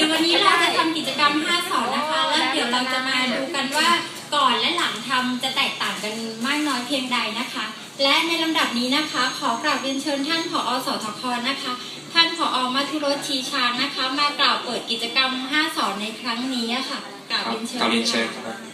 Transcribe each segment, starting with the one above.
ดี๋ยววันนี้เราจะทำกิจกรรม 5 สอนนะคะ แล้วเดี๋ยวเราจะมาดูกันว่าก่อนและหลังทำจะแตกต่างกันมากน้อยเพียงใดนะคะ และในลำดับนี้นะคะ ขอกราบเรียนเชิญท่านผอสทคนะคะ ท่านผอมัทุรสชีชานนะคะ มากล่าวเปิดกิจกรรม 5 สอนในครั้งนี้อะค่ะกราบครับเรียนเชิญกราบเรียนเชิญคค่ะ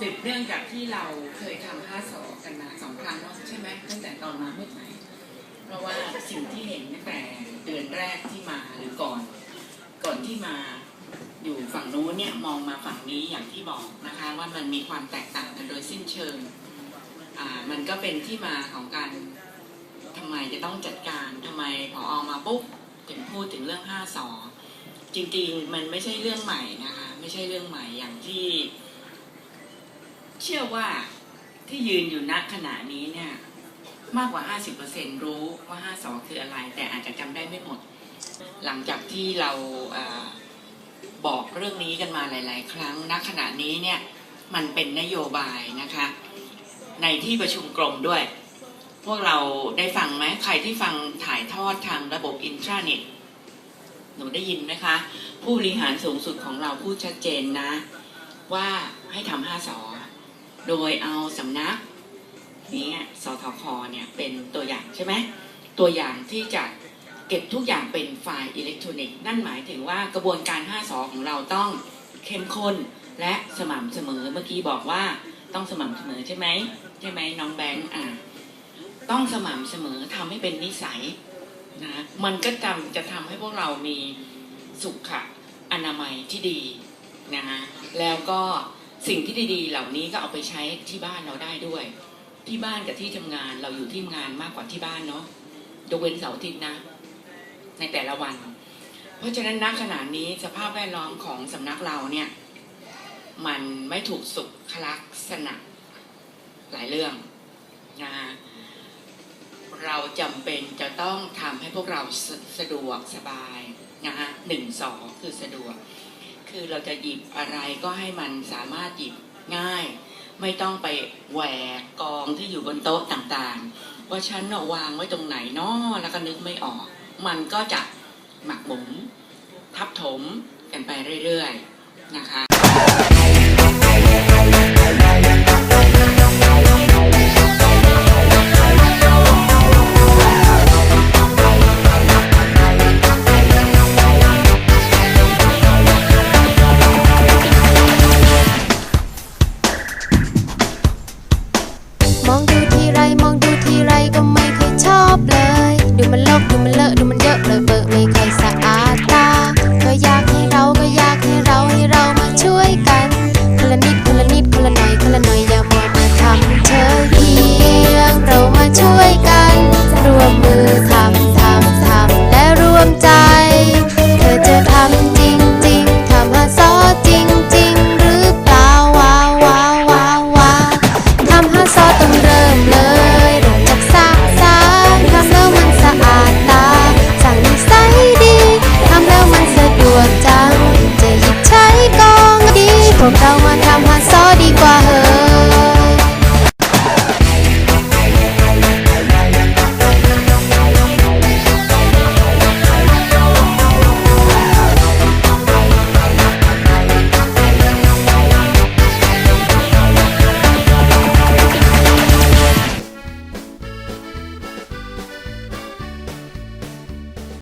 สืบเนื่องจากที่เราเคยทำห้าสอกันมาสองครั้งเนาะใช่ไหมตั้งแต่ตอนมาเมื่อไหร่เพราะว่าสิ่งที่เห็นตั้งแต่เดือนแรกที่มาหรือก่อน ก่อนที่มาอยู่ฝั่งนู้นเนี่ยมองมาฝั่งนี้อย่างที่บอกนะคะ ว่ามันมีความแตกต่างกันโดยสิ้นเชิงอ่ามันก็เป็นที่มาของการทำไมจะต้องจัดการทำไมพอออกมาปุ๊บถึงพูดถึงเรื่องห้าสอจริงๆ มันไม่ใช่เรื่องใหม่นะคะ ไม่ใช่เรื่องใหม่อย่างที่ เชื่อว่าที่ยืนอยู่ณขณะนี้เนี่ยมากกว่า 50%รู้ว่า 5 2 คืออะไร แต่อาจจะจำได้ไม่หมด หลังจากที่เราอบอกเรื่องนี้กันมาหลาย ๆ ครั้งณขณะนี้เนี่ยมันเป็นนโยบายนะคะ ในที่ประชุมกรมด้วย พวกเราได้ฟังไหมใครที่ฟังถ่ายทอดทางระบบอินทราเน็ตหนูได้ยินไหมคะ ผู้บริหารสูงสุดของเราพูดชัดเจนนะ ว่าให้ทำห้าสอ โดยเอาสำนักนี้สทคเนี่ยเป็นตัวอย่างใช่ไหมตัวอย่างที่จะเก็บทุกอย่างเป็นไฟล์อิเล็กทรอนิกส์นั่นหมายถึงว่ากระบวนการ 5สอของเราต้องเข้มข้นและสม่ำเสมอเมื่อกี้บอกว่าต้องสม่ำเสมอใช่ไหมใช่ไหมน้องแบงค์อ่าต้องสม่ำเสมอทำให้เป็นนิสัยนะมันก็จำจะทำให้พวกเรามีสุขอนามัยที่ดีนะฮะแล้วก็ สิ่งที่ดีๆ เหล่านี้ก็เอาไปใช้ที่บ้านเราได้ด้วย ที่บ้านกับที่ทำงานเราอยู่ที่งานมากกว่าที่บ้านเนาะยกเว้นเสาร์อาทิตย์นะ ในแต่ละวัน เพราะฉะนั้นณขณะนี้สภาพแวดล้อมของสำนักเราเนี่ย มันไม่ถูกสุขลักษณะหลายเรื่องนะเราจำเป็นจะต้องทำให้พวกเราสสะดวกสบายนะฮะหนึ่งสองคือสะดวก คือเราจะหยิบอะไรก็ให้มันสามารถหยิบง่าย ไม่ต้องไปแหวกกองที่อยู่บนโต๊ะต่างๆ ว่าฉันเอาวางไว้ตรงไหนนาะแล้วก็นึกไม่ออก มันก็จะหมักหมมทับถมกันไปเรื่อยๆนะคะ มองดูทีไรมองดูทีไรก็ไม่ค่อยชอบเลย ดูมันโลกดูมันเลอะดูมันเยอะเลยเปิดไม่ค่อยสะอาดตา